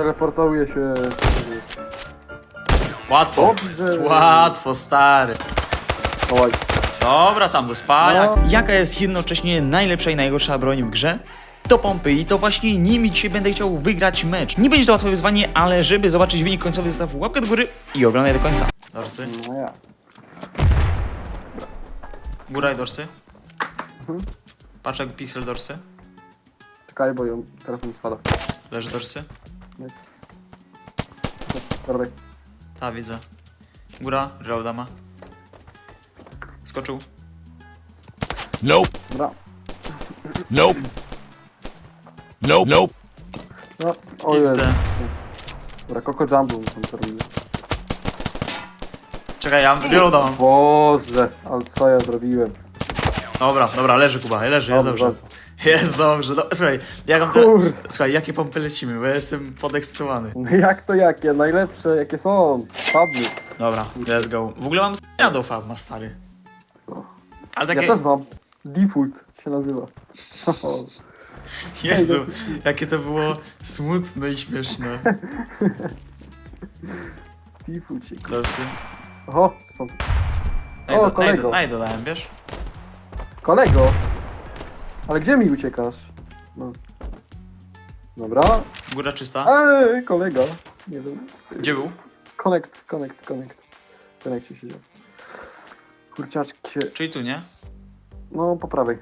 teleportuje się. Łatwo. Dobrze. Łatwo, stary. Oj. Dobra, tam do spania. No. Jaka jest jednocześnie najlepsza i najgorsza broń w grze? To pompy i to właśnie nimi dzisiaj będę chciał wygrać mecz. Nie będzie to łatwe wyzwanie, ale żeby zobaczyć wynik końcowy zostaw łapkę do góry i oglądaj do końca. Dorsy, No ja. góra i dorsy. Mhm. Patrz jak pixel dorsy. Czekaj, bo ją telefon spada. Leży dorsy. Dobra, Ta, widzę. Góra, Raudama. Skoczył. Nope. dobra. Nope. Nope. Nope. No, o Jezu. XD. Dobra, Coco Jumbo tam co robimy. Czekaj, ja reloada mam. Boże, ale co ja zrobiłem? Dobra, dobra, leży Kuba, leży, jest Dobrze, dobrze. Jest dobrze. Słuchaj, jak mam te... Kurde. Słuchaj, jakie pompy lecimy, bo ja jestem podekscytowany. No jak to jakie? Najlepsze jakie są? Padły. Dobra, let's go. W ogóle mam z***a do Fabma, stary. Ale takie... Ja też mam. Default się nazywa. Jezu, jakie to było smutne i śmieszne. Default się. Dobrze. Oho, stąd. Naj, O, kolego. do, naj dodałem, wiesz? Kolego! Ale gdzie mi uciekasz? No. Dobra. Góra czysta. Eee, kolega. Nie wiem. Gdzie był? Connect, connect, connect. Connect się siedział. Kurciaczki się... Czyli tu, nie? No, po prawej.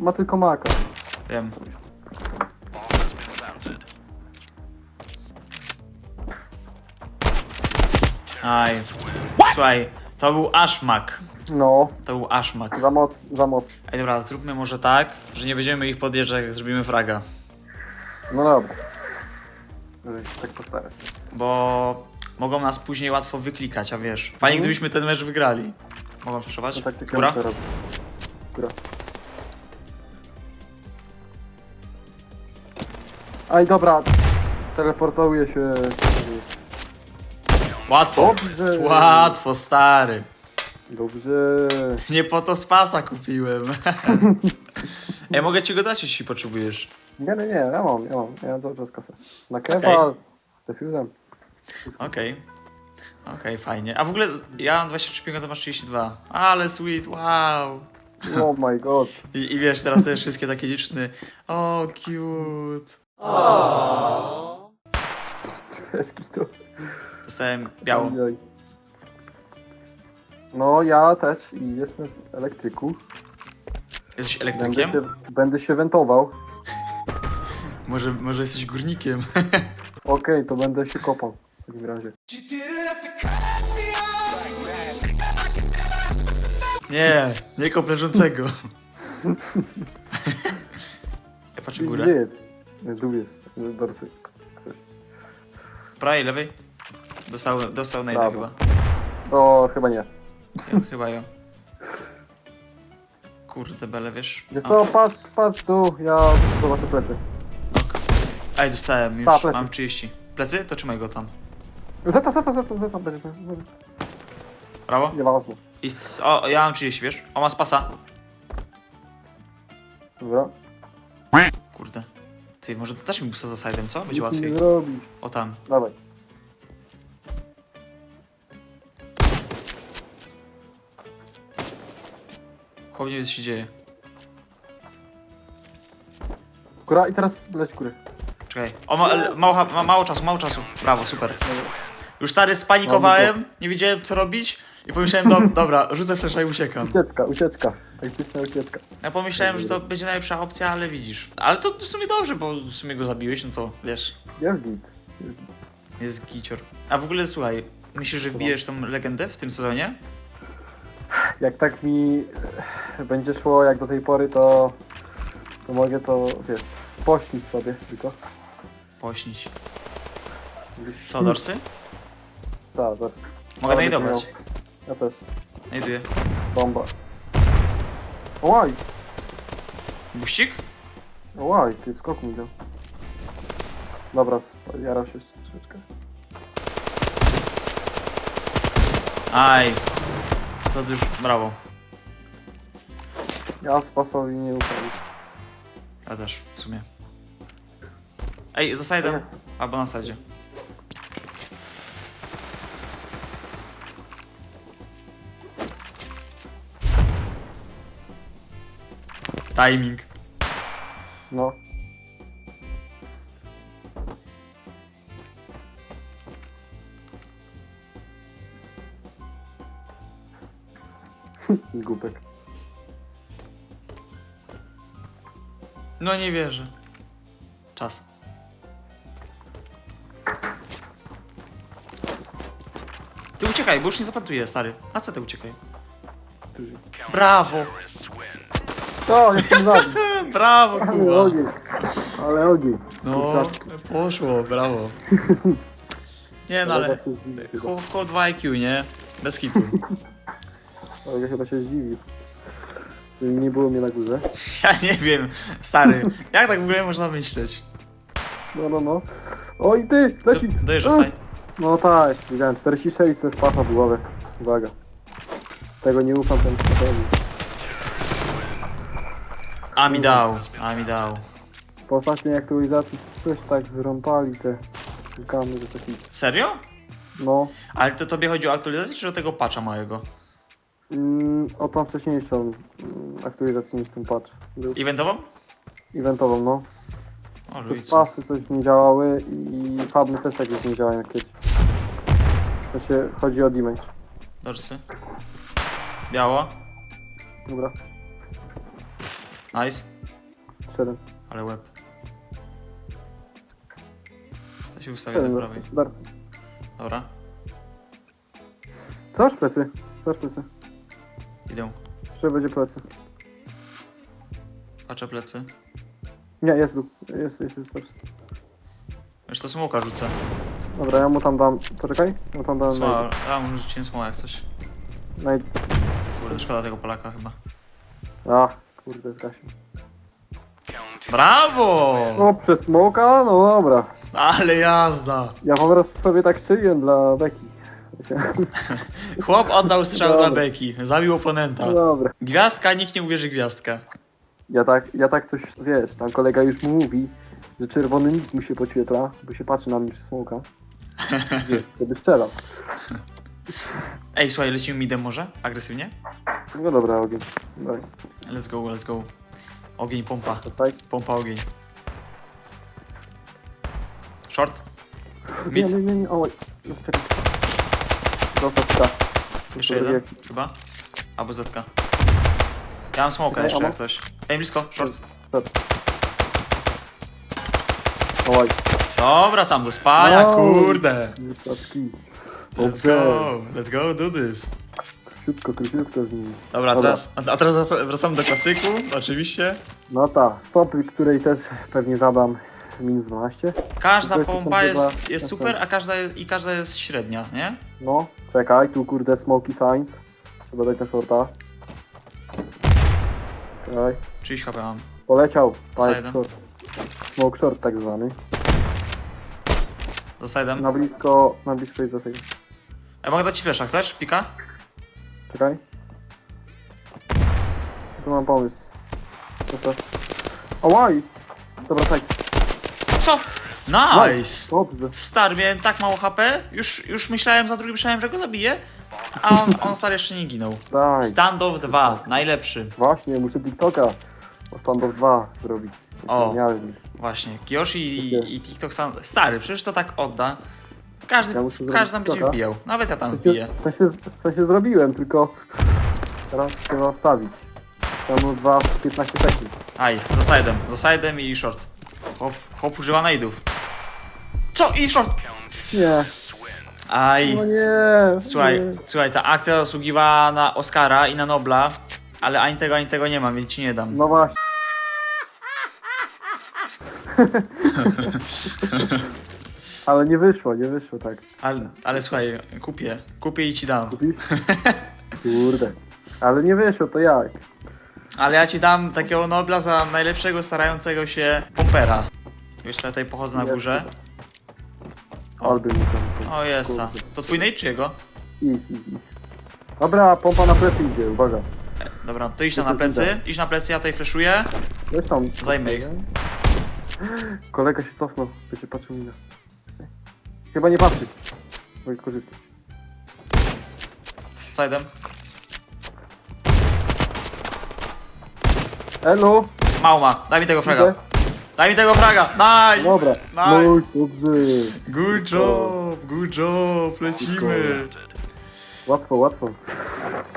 Ma tylko maka. Wiem. Aj. Słuchaj, to był aszmak. No, To był aszmak. za moc, za moc. Ej, dobra, zróbmy może tak, że nie będziemy ich podjeżdżać, jak zrobimy fraga. No dobra. Żeby się tak postarać. Bo mogą nas później łatwo wyklikać, a wiesz. Fajnie, Mhm. gdybyśmy ten mecz wygrali. Mogą przeszować? No tak tylko Góra? muszę robić. Góra. Aj, dobra. Teleportuje się. Łatwo. Dobrze. Łatwo, stary. Dobrze. Nie po to spasa kupiłem. Ej, mogę ci go dać, jeśli potrzebujesz. Nie, nie, nie, ja mam, ja mam. Ja mam cały czas kasę. Na kewa Okej. z, z defuzem. Wszystko. Okej. Okej, fajnie. A w ogóle ja mam 23 pinga, to masz 32. Ale sweet, wow. Oh my god. I, I wiesz, teraz te wszystkie takie dziewczyny. O, cute. Kreski to. Dostałem białą. No ja też i jestem w elektryku. Jesteś Będę elektrykiem? się, będę się wentował. Może, może jesteś górnikiem? Okej, to będę się kopał w takim razie. Nie, nie kop leżącego. Ja patrzę Gdzie górę. jest? Nie, Tu jest. Dorsy. Prawej, lewej? Dostał, dostał najda Brawo. chyba. O, chyba nie. Ja, chyba ja. Kurde bele, wiesz? Wiesz co, patrz, patrz tu, ja zobaczę plecy. Ej, dostałem już, Pa, plecy. mam 30. Plecy? To trzymaj go tam. Zeta, zeta, zeta, zeta, będziesz miał. Brawo. Nie ważne. I s- o, ja mam 30, wiesz? O, ma spasa. Dobra. Kurde. Ty, może dasz mi busa za side'em, co? Będzie Nic łatwiej. Nie zrobisz. O, tam. Dawaj. Chłop nie wie, co się dzieje. Góra i teraz leć góry. Czekaj. O, ma, l- mało, ma, mało czasu, mało czasu. Brawo, super. Już stary spanikowałem, nie wiedziałem co robić i pomyślałem, do, dobra, rzucę flesza i uciekam. Ucieczka, ucieczka. Taktyczna ucieczka. Ja pomyślałem, że to będzie najlepsza opcja, ale widzisz. Ale to w sumie dobrze, bo w sumie go zabiłeś, no to wiesz. Jest git. jest gicior. A w ogóle słuchaj, myślisz, że wbijesz tą legendę w tym sezonie? Jak tak mi e, będzie szło jak do tej pory, to, to mogę to, wiesz, pośnić sobie tylko. Pośnić. Co, dorsy? Tak, zaraz. Mogę Ale najdobrać. miał- Ja też. Znajduję. Bomba. Ołaj, Buścik? ołaj, ty w skoku mi dał. Dobra, sp- jarał się jeszcze troszeczkę. Aj. To już, brawo. Ja spasowi nie ufam. Ja też, w sumie. Ej, za side'em. Albo na sadzie. Timing. No. Głupek. No nie wierzę. Czas. Ty uciekaj, bo już nie zaplantuję, stary. Na co ty uciekaj? Brawo! O, jestem zabił. Brawo, Ale ogień. Ale ogień. No, poszło, brawo. Nie no, ale... Koło koło 2 IQ, nie? Bez hitu. Ale chyba się zdziwił. Że nie było mnie na górze. Ja nie wiem, stary. Jak tak w ogóle można myśleć? No, no, no. Oj ty, leci. Do, dojeżdża A! side. No tak, widziałem. 46 ze spasa w głowę. Uwaga. Tego nie ufam ten spasowi. A mi dał, a mi dał. Po ostatniej aktualizacji coś tak zrąbali te gamy, że taki... Serio? No. Ale to tobie chodzi o aktualizację, czy o tego patcha małego? Mm, o tą wcześniejszą mm, aktualizację niż ten patch. Był Eventową? eventową, no. O, Te spasy coś nie działały i fabny też tak już nie działają jak kiedyś. To się chodzi o damage. Dorsy. Biało. Dobra, Nice. 7. Ale łeb. To się ustawia do 7 prawej. darcy. Dobra. Coż plecy? Coż plecy? Idę. Że będzie plecy. Patrzę plecy. Nie, jest tu. Jest, jest, jest darcy. Już to smoka rzucę. Dobra, ja mu tam dam... Poczekaj. Ja mu tam dam... Smoła. Ja mu rzuciłem smoła jak coś. Naj... Kurde, szkoda tego Polaka chyba. A, kurde, zgasił. Brawo! No, przez smoka? No dobra. Ale jazda! Ja po prostu sobie tak strzeliłem dla Beki. Chłop oddał strzał Dobra. dla Beki. Zabił oponenta. No dobra. Gwiazdka, nikt nie uwierzy gwiazdka. Ja tak, ja tak coś, wiesz, tam kolega już mu mówi, że czerwony nikt mu się podświetla, bo się patrzy na mnie przez smoka. Wiesz, wtedy strzelał. Ej, słuchaj, lecimy midem może? Agresywnie? No dobra, ogień. Daj, Let's go, let's go. Ogień, pompa. zostaj. Pompa, ogień. Short? Nie, Mid? nie, nie, nie, oj. Tak. Jeszcze jeden? Chyba? Albo zetka. Ja mam smoka Czekaj, jeszcze jak ktoś. Ej, blisko, short. Szedł. Oj, Dobra, tam do spania, No. kurde. wypadki. Let's go, let's go do this. Króciutko, króciutko z nimi. Dobra, Dobra. teraz, a teraz wraca- wracamy do klasyku, oczywiście. No ta, popy, której też pewnie zadam minus 12. Każda Tylko pompa tam jest, chyba- jest super, a każda jest, i każda jest średnia, nie? No, czekaj, tu kurde smoky signs. Trzeba dać na shorta. Czekaj. 30 HP mam. Poleciał. Za Pipe jeden. short. Smoke short tak zwany. Za side'em. Na blisko, na blisko jest zasek. Ja mogę dać ci flesza, chcesz? Pika? Czekaj. Tu mam pomysł. Ałaj! Dobra, tak. Co? Nice! Dobrze. Stary, miałem tak mało HP, już, już myślałem za drugim myślałem, że go zabiję, a on, on stary jeszcze nie ginął. Daj. Standoff 2, najlepszy. Właśnie, muszę TikToka o standoff 2 zrobić. O. Właśnie, Kiyoshi i, i TikTok sam... Stary, przecież to tak odda. Każdy, Ja muszę zrobić każdy tam będzie TikToka. wbijał. Nawet ja tam W sensie, wbiję. w, sensie, w sensie zrobiłem, tylko teraz trzeba wstawić. Tam 2 15 sekund. Aj, za side'em, za side'em i short. Hop, hop używa nade'ów. Co? I short! Nie, Aj. no nie. Słuchaj, nie. słuchaj, ta akcja zasługiwała na Oscara i na Nobla, ale ani tego, ani tego nie mam, więc ci nie dam. No właśnie. Ale nie wyszło, nie wyszło tak. Ale, ale słuchaj, kupię, kupię i ci dam. Kupisz? Kurde. Ale nie wyszło, to jak? Ale ja ci dam takiego Nobla za najlepszego starającego się pompera. Wiesz, tutaj pochodzę na górze. Alby mi tam. O jest, to twój Nate czy jego? Idź, idź, idź. Dobra, pompa na plecy idzie, uwaga. Dobra, to idź tam na plecy, idź na plecy, ja tutaj flashuję. Weź tam. Zajmę ich. Kolega się cofnął, będzie patrzył mi na. Chyba nie patrzy. Bo korzysta. Sidem. Elo! Mało ma, daj mi tego fraga. Idę. Daj mi tego fraga, nice! Dobra. Nice! Dobrze. Good job, good job, lecimy. Łatwo, łatwo.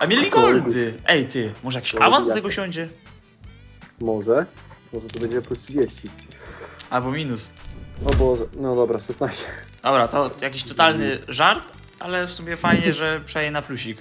A mieli goldy. Ej ty, może jakiś Goldy awans do tego siądzie? Może. Może to będzie plus 30. Albo minus. O Boże, no dobra, 16. Dobra, to jakiś totalny żart, ale w sumie fajnie, że przeje na plusik.